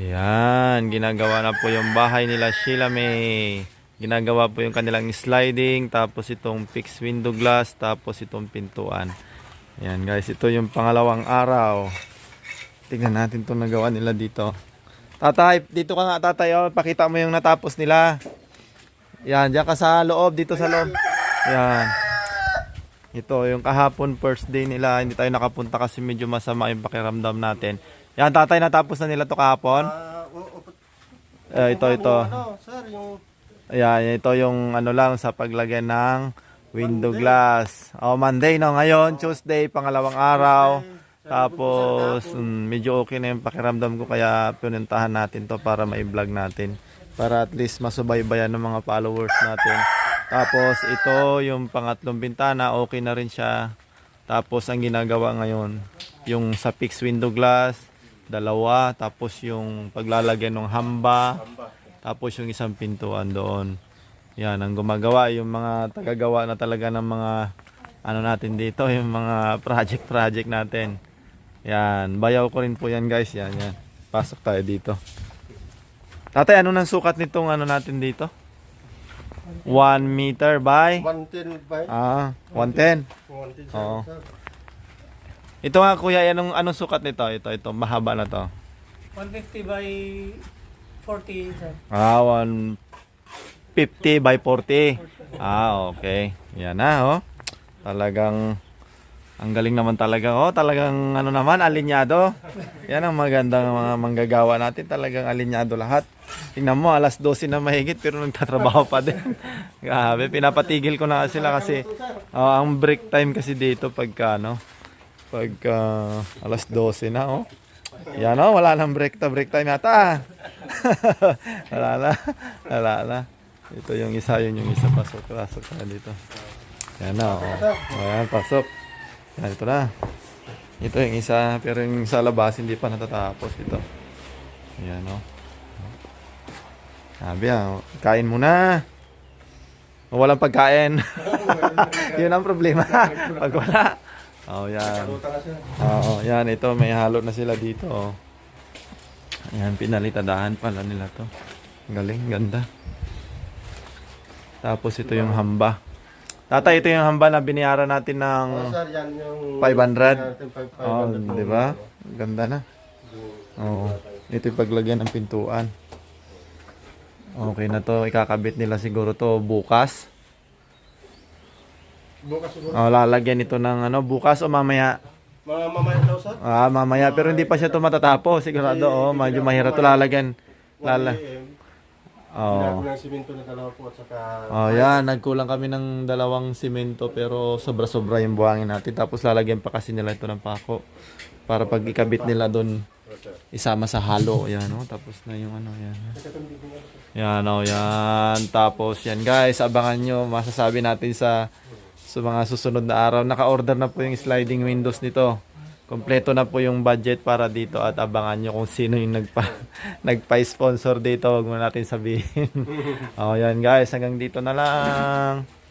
Yan, ginagawa na po yung bahay nila Sheila May. Ginagawa po yung kanilang sliding, tapos itong fixed window glass, tapos itong pintuan. Yan guys, ito yung pangalawang araw. Tingnan natin itong nagawa nila dito. Tatay, dito ka nga tatay, oh, pakita mo yung natapos nila. Yan, diyan ka sa loob, dito sa loob. Yan. Ito, yung kahapon first day nila, hindi tayo nakapunta kasi medyo masama yung pakiramdam natin. Yan, tatay, natapos na nila to kahapon. Ah, o- o- Eh, ito, ito. Ano, sir, yung Ayan, ito yung ano lang sa paglagay ng window glass. Oh, Monday no, ngayon, Tuesday, pangalawang araw. Tapos, mm, medyo okay na yung pakiramdam ko kaya pinuntahan natin to para ma-vlog natin. Para at least masubaybayan ng mga followers natin. Tapos, ito yung pangatlong bintana, okay na rin siya. Tapos, ang ginagawa ngayon, yung sa fixed window glass, dalawa. Tapos, yung paglalagay ng hamba. Tapos yung isang pintuan doon. Yan, ang gumagawa, yung mga tagagawa na talaga ng mga ano natin dito, yung mga project-project natin. Yan, bayaw ko rin po yan guys. Yan, yan. Pasok tayo dito. Tatay, ano nang sukat nitong ano natin dito? 1 meter by? 110 by Ah, 110. 110, sir, Oo. Ito nga kuya, anong, anong sukat nito? Ito, ito, mahaba na to. 150 by 40, sir. Ah, 150 by 40. Ah, okay. Yan na, oh. Talagang, ang galing naman talaga. Oh, talagang, ano naman, alinyado. Yan ang magandang mga manggagawa natin. Talagang alinyado lahat. Tingnan mo, alas 12 na mahigit, pero nagtatrabaho pa din. Grabe, pinapatigil ko na sila kasi, oh, ang break time kasi dito pagka, ano, pagka alas 12 na, oh. Yan o, wala nang break ta break time yata. wala na. Wala na. Ito yung isa, yun yung isa. Pasok, pasok na dito. Yan na, o. Ayan, pasok. Yan, ito na. Ito yung isa, pero yung sa labas, hindi pa natatapos ito. Yan o. Sabi ah, kain muna. Walang pagkain. yun ang problema. Pag wala. Oh, yan. Luta na. Oo, yan. Ito, may halo na sila dito. Oh. Yan, pinalitadahan pala nila to. Galing, ganda. Tapos ito yung hamba. Tatay, ito yung hamba na biniyaran natin ng... Oh, sir, yan yung 500? 500 Oh, di ba? Ganda na. Oo. Ito yung paglagyan ng pintuan. Okay na to. Ikakabit nila siguro to bukas. Bukas siguro. Oh, lalagyan ito ng ano, bukas o mamaya. Mga mamaya daw, sir. Ah, mamaya. Pero hindi pa siya to matatapos. Sigurado, oh. Medyo mahirap to lalagyan. 1 Lala. AM. Oh. Ng simento na dalawa po at saka... Oh, yan. Nagkulang kami ng dalawang simento pero sobra-sobra yung buhangin natin. Tapos lalagyan pa kasi nila ito ng pako. Para pag ikabit nila doon, Oh, sir. isama sa halo. Yan, oh. Tapos na yung ano, yan. Yan, oh, yan. Tapos, yan guys. Abangan nyo. Masasabi natin sa sa mga susunod na araw. Naka-order na po yung sliding windows nito. Kompleto na po yung budget para dito at abangan nyo kung sino yung nagpa, nagpa-sponsor dito. Huwag mo natin sabihin. oh, yan guys. Hanggang dito na lang.